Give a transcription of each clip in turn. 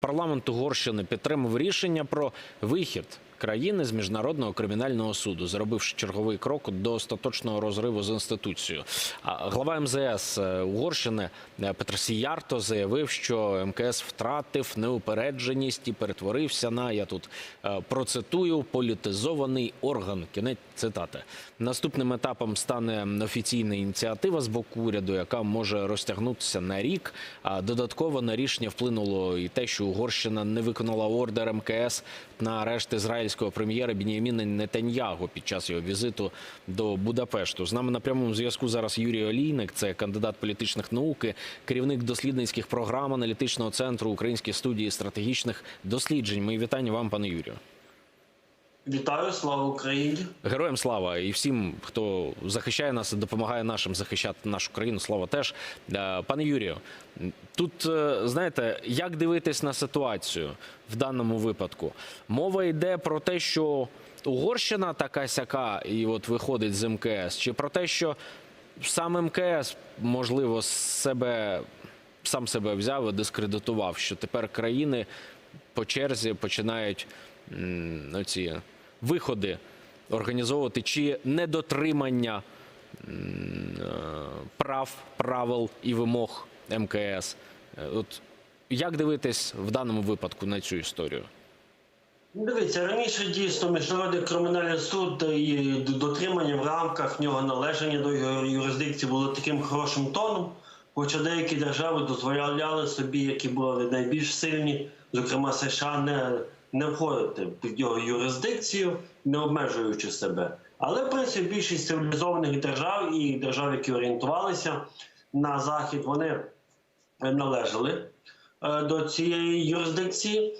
Парламент Угорщини підтримав рішення про вихід країни з міжнародного кримінального суду, зробивши черговий крок до остаточного розриву з інституцією. Глава МЗС е, Угорщини е, Петр Сіярто заявив, що МКС втратив неупередженість і перетворився на я тут е, процитую політизований орган. Кінець цитати. Наступним етапом стане офіційна ініціатива з боку уряду, яка може розтягнутися на рік. А додатково на рішення вплинуло і те, що Угорщина не виконала ордер МКС на арешт ізраїльського прем'єра Бініміна Нетаньягу під час його візиту до Будапешту. З нами на прямому зв'язку зараз Юрій Олійник, це кандидат політичних наук, керівник дослідницьких програм аналітичного центру Української студії стратегічних досліджень. Мої вітання вам, пане Юрію. Вітаю, слава Україні! Героям слава і всім, хто захищає нас і допомагає нашим захищати нашу країну. Слава теж. Е, Пане Юрію, тут е, знаєте, як дивитись на ситуацію в даному випадку? Мова йде про те, що Угорщина така сяка, і от виходить з МКС, чи про те, що сам МКС можливо себе сам себе взяв і дискредитував, що тепер країни по черзі починають оці виходи організовувати чи недотримання е, прав, правил і вимог МКС. Е, От як дивитись в даному випадку на цю історію? Ну, Дивіться, раніше дійсно міжнародний кримінальний суд і дотримання в рамках нього належання до його юрисдикції було таким хорошим тоном. Хоча деякі держави дозволяли собі, які були найбільш сильні, зокрема США, не, не входити під його юрисдикцію, не обмежуючи себе. Але в принципі більшість цивілізованих держав і держав, які орієнтувалися на захід, вони належали е, до цієї юрисдикції.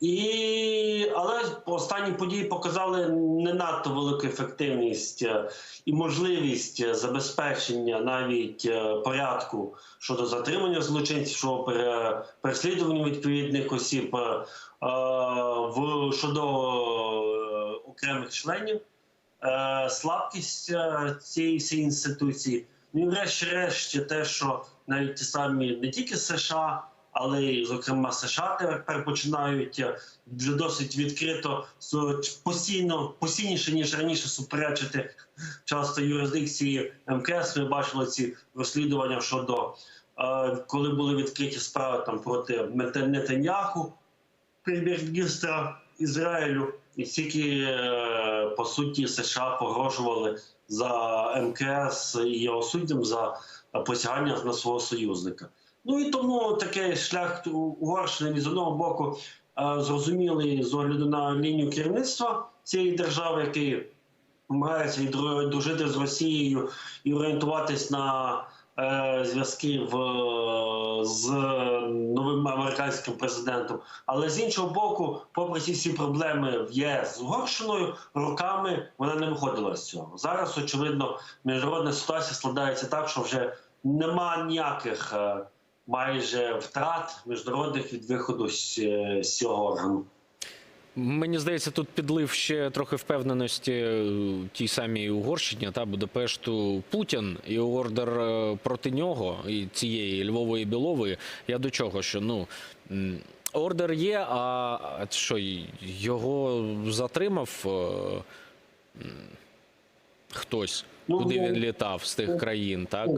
І, але останні події показали не надто велику ефективність е, і можливість забезпечення навіть е, порядку щодо затримання злочинців, щодо переслідування відповідних осіб е, е, в щодо е, окремих членів, е, слабкість е, цієї всієї інституції. Ну і врешті-решт те, що навіть самі не тільки США але й зокрема США тепер починають е, вже досить відкрито постійно постійніше ніж раніше суперечити часто юрисдикції МКС. Ми бачили ці розслідування щодо е, коли були відкриті справи там проти Нетаньяху, прем'єр-міністра Ізраїлю, і стільки е, по суті США погрожували за МКС і його суддям за посягання на свого союзника. Ну і тому такий шлях Угорщини з одного боку е, зрозумілий з огляду на лінію керівництва цієї держави, який намагається дружити з Росією і орієнтуватись на е, зв'язки з новим американським президентом. Але з іншого боку, попри ці всі проблеми в ЄС з Угорщиною, роками вона не виходила з цього. Зараз очевидно, міжнародна ситуація складається так, що вже нема ніяких е, майже втрат міжнародних від виходу з, е, з цього органу. Мені здається, тут підлив ще трохи впевненості е, тій самій Угорщині та Будапешту Путін і ордер е, проти нього і цієї Львової Білової. Я до чого? Що ну ордер є, а що його затримав хтось, Ну, куди він літав з тих країн, так?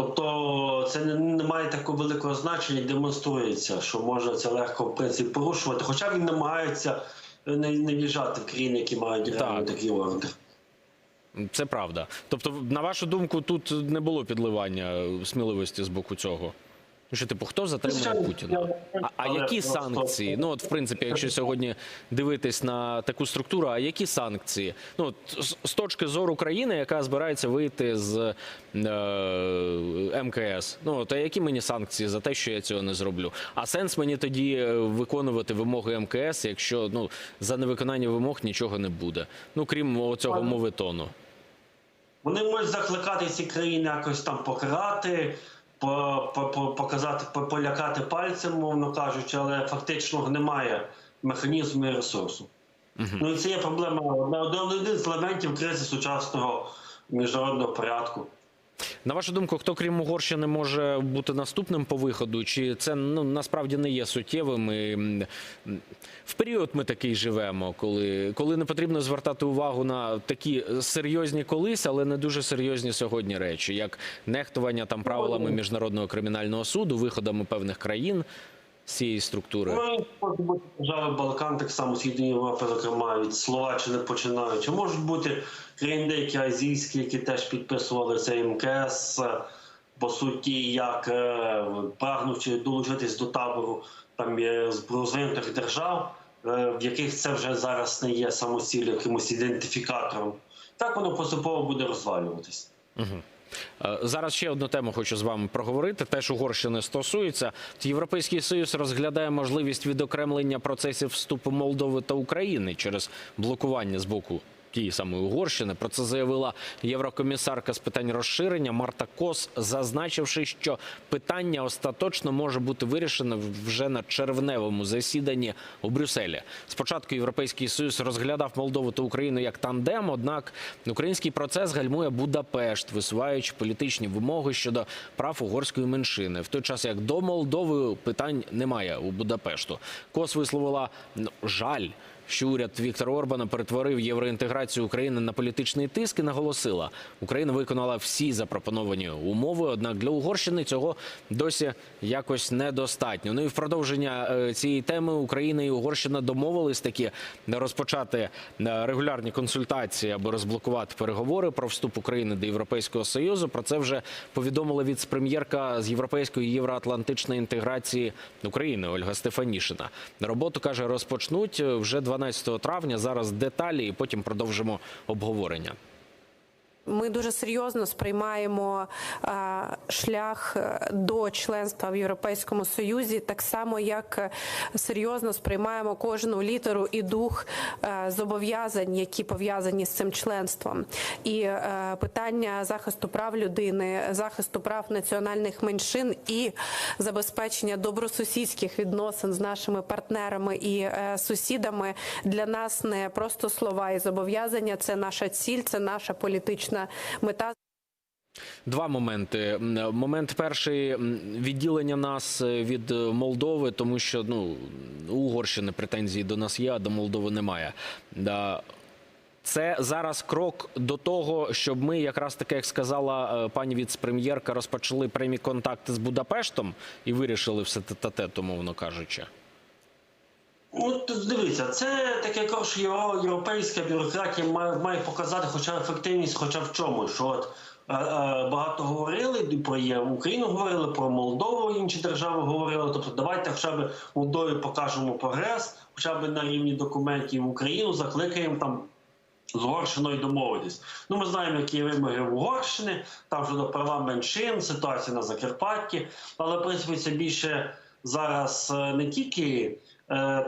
Тобто це не, не має такого великого значення, демонструється, що можна це легко в принципі порушувати. Хоча він намагається не, не в'їжджати в країни, які мають Так. такі ордер. Це правда. Тобто, на вашу думку, тут не було підливання е, сміливості з боку цього. Ну, що, типу, хто затримує Путіна? А, а які санкції? Ну, от, в принципі, якщо сьогодні дивитись на таку структуру, а які санкції? Ну, от, з, з точки зору країни, яка збирається вийти з е, МКС. Ну, а які мені санкції за те, що я цього не зроблю? А сенс мені тоді е, виконувати вимоги МКС, якщо ну, за невиконання вимог нічого не буде. Ну, крім оцього Ладно. моветону. Вони можуть закликати ці країни якось там покарати, по, по, по, показати, по, полякати пальцем, мовно кажучи, але фактично немає механізму і ресурсу. Ну і це є проблема один з елементів кризи сучасного міжнародного порядку. На вашу думку, хто крім Угорщини може бути наступним по виходу? Чи це ну насправді не є суттєвим? І, в період ми такий живемо, коли, коли не потрібно звертати увагу на такі серйозні колись, але не дуже серйозні сьогодні речі, як нехтування там правилами міжнародного кримінального суду, виходами певних країн цієї структури. Ну, можуть бути держави Балкан, так само Східної Європи, зокрема від Словаччини починаючи. Можуть бути країни деякі азійські, які теж підписували цей МКС, по суті, як е, прагнучи долучитись до табору там розвинутих держав, е, в яких це вже зараз не є самостійно якимось ідентифікатором. Так воно поступово буде розвалюватись. Е, Зараз ще одну тему хочу з вами проговорити. Теж Угорщини стосується. Європейський союз розглядає можливість відокремлення процесів вступу Молдови та України через блокування з боку. Тієї самої Угорщини про це заявила єврокомісарка з питань розширення Марта Кос, зазначивши, що питання остаточно може бути вирішено вже на червневому засіданні у Брюсселі. Спочатку європейський союз розглядав Молдову та Україну як тандем, однак український процес гальмує Будапешт, висуваючи політичні вимоги щодо прав угорської меншини. В той час як до Молдови питань немає у Будапешту. Кос висловила жаль. Що уряд Віктора Орбана перетворив євроінтеграцію України на політичний тиск і наголосила, Україна виконала всі запропоновані умови. Однак для Угорщини цього досі якось недостатньо. Ну і в продовження е, цієї теми Україна і Угорщина домовились таки розпочати е, регулярні консультації, аби розблокувати переговори про вступ України до Європейського союзу. Про це вже повідомила віцпрем'єрка з європейської євроатлантичної інтеграції України Ольга Стефанішина. Роботу каже, розпочнуть вже 12 травня. Зараз деталі, і потім продовжимо обговорення. Ми дуже серйозно сприймаємо е, шлях е, до членства в Європейському Союзі, так само як е, серйозно сприймаємо кожну літеру і дух зобов'язань, які пов'язані з цим членством. І питання захисту прав людини, захисту прав національних меншин і забезпечення добросусідських відносин з нашими партнерами і сусідами для нас не просто слова і зобов'язання. Це наша ціль, це наша політична мета. Два моменти. Момент перший відділення нас е, від е, Молдови, тому що ну Угорщини претензії до нас є, а до Молдови немає. Да. Це зараз крок до того, щоб ми, якраз таки, як сказала е, пані віцпрем'єрка, розпочали прямі контакти з Будапештом і вирішили все тет-а-тет, умовно кажучи. Ну, дивіться, це таке що європейська бюрократія має, має показати хоча ефективність, хоча в чому. Що от е, е, багато говорили про є Україну, говорили про Молдову, інші держави говорили. Тобто, давайте хоча б Молдові покажемо прогрес, хоча б на рівні документів Україну, закликаємо там. З Угорщиною домовитись. Ну, ми знаємо, які є вимоги в Угорщини, там щодо права меншин, ситуація на Закарпатті. Але в принципі це більше зараз е, не тільки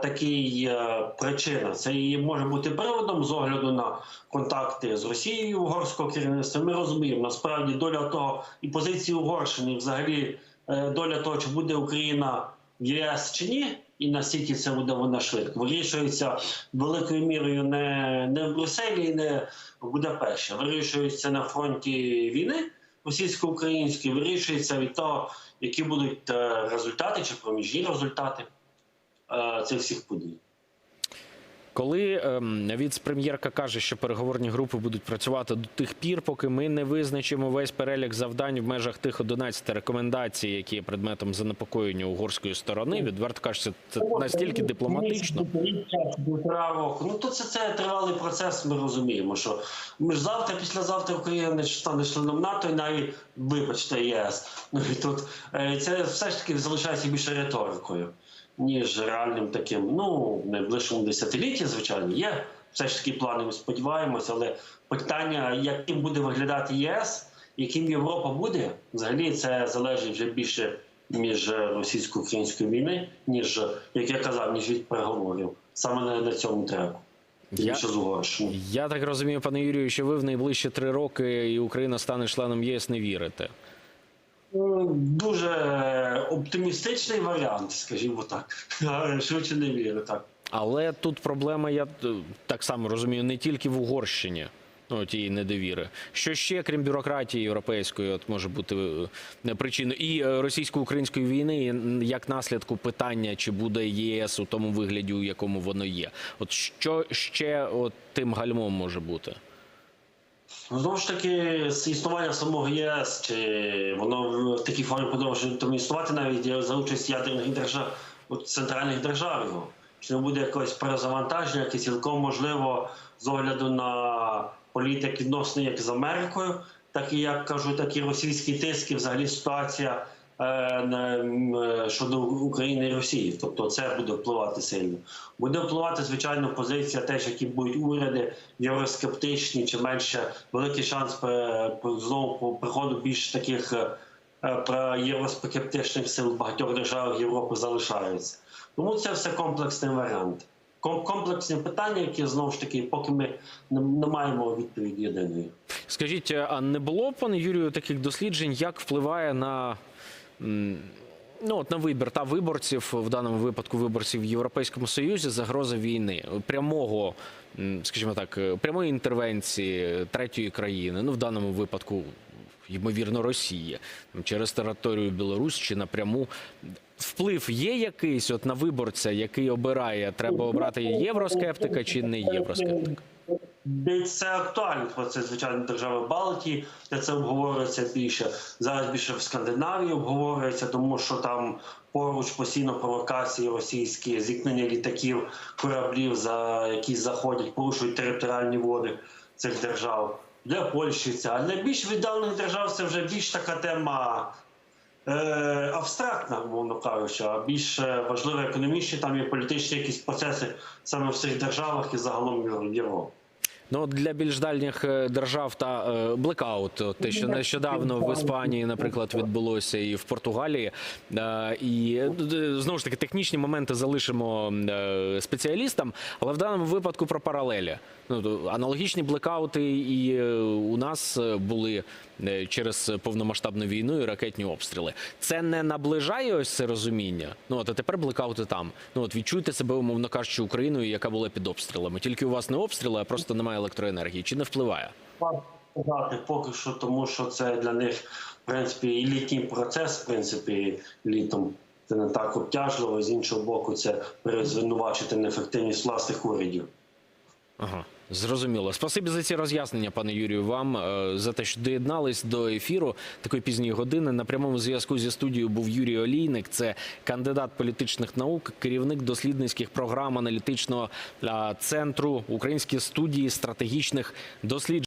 такий е, причина, це і може бути приводом з огляду на контакти з Росією угорського керівництва. Ми розуміємо, насправді доля того і позиції Угорщини, і взагалі е, доля того, чи буде Україна в ЄС чи ні, і наскільки це буде вона швидко, вирішується великою мірою не, не в Брюсселі, не в Будапешті, вирішується на фронті війни російсько-української, вирішується від того, які будуть е, результати чи проміжні результати. е, цих всіх подій. Коли ем, віцпрем'єрка каже, що переговорні групи будуть працювати до тих пір, поки ми не визначимо весь перелік завдань в межах тих 11 рекомендацій, які є предметом занепокоєння угорської сторони, відверто кажучи, це настільки дипломатично. Півтора року. Ну то це, це тривалий процес. Ми розуміємо, що ми ж завтра, післязавтра Україна не стане членом НАТО і навіть вибачте ЄС. Ну і тут е, це все ж таки залишається більше риторикою, ніж реальним таким. Ну в найближчому десятилітті, звичайно, є все ж таки плани. Ми сподіваємося, але питання, яким буде виглядати ЄС, яким Європа буде, взагалі це залежить вже більше між російсько-української війни, ніж як я казав, ніж від переговорів саме на, на цьому треку. Я- Я так розумію, пане Юрію, що ви в найближчі три роки і Україна стане членом ЄС не вірите. Ну, Дуже оптимістичний варіант, скажімо так. Швидше не вірю, так. Але тут проблема, я е, так само розумію, не тільки в Угорщині. ну, тієї недовіри. Що ще, крім бюрократії європейської, от може бути е, причиною і е, російсько-української війни, як наслідку питання, чи буде ЄС у тому вигляді, у якому воно є. От що ще от тим гальмом може бути? Ну, Знову ж таки, існування самого ЄС, чи воно в- такій формі продовжує там існувати навіть за участь ядерних держав, центральних держав його. Чи не буде якогось перезавантаження, яке цілком можливо з огляду на політик відносини як з Америкою, так і як кажу, так і російський тиск, взагалі ситуація е, е, щодо України і Росії. Тобто це буде впливати сильно. Буде впливати, звичайно, позиція теж, які будуть уряди євроскептичні, чи менше великий шанс пе- знову по приходу більш таких е, е, євроскептичних сил в багатьох державах Європи залишаються. Тому це все комплексний варіант. Ком- Комплексні питання, які знову ж таки, поки ми не, маємо відповіді єдиної. Скажіть, а не було, пане Юрію, таких досліджень, як впливає на, ну, от на вибір та виборців, в даному випадку виборців в Європейському Союзі, загроза війни, прямого, скажімо так, е, прямої інтервенції третьої країни, ну в даному випадку, ймовірно, Росії, через територію Білорусь чи напряму. Вплив є якийсь от на виборця, який обирає, треба обрати євроскептика чи не євроскептика? Це актуальний процес, звичайно, держави Балтії, де це обговорюється більше. Зараз більше в Скандинавії обговорюється, тому що там поруч постійно провокації російські, зіткнення літаків, кораблів, за які заходять, порушують територіальні води цих держав. Для Польщі це, а для більш віддалених держав це вже більш така тема. Е, абстрактна, мовно кажучи, а більш е, важливо економічні, там є політичні якісь процеси саме в цих державах і загалом в Європі. Ну для більш дальніх е, держав та е, блекаут, те, що нещодавно в Іспанії, наприклад, відбулося і в Португалії. Е, І знову ж таки технічні моменти залишимо спеціалістам, але в даному випадку про паралелі. Ну аналогічні блекаути і у нас були через повномасштабну війну і ракетні обстріли. Це не наближає ось це розуміння. Ну от а тепер блекаути там. Ну от відчуйте себе, умовно кажучи, Україною, яка була під обстрілами. Тільки у вас не обстріли, а просто немає електроенергії. Чи не впливає? Сказати поки що, тому що це для них, в принципі, і літній процес, в принципі, літом. Це не так обтяжливо. З іншого боку, це перезвинувачити неефективність власних урядів. Ага, зрозуміло. Спасибі за ці роз'яснення, пане Юрію. Вам е, за те, що доєднались до ефіру такої пізньої години. На прямому зв'язку зі студією був Юрій Олійник. Це кандидат політичних наук, керівник дослідницьких програм аналітичного центру Українські студії стратегічних досліджень.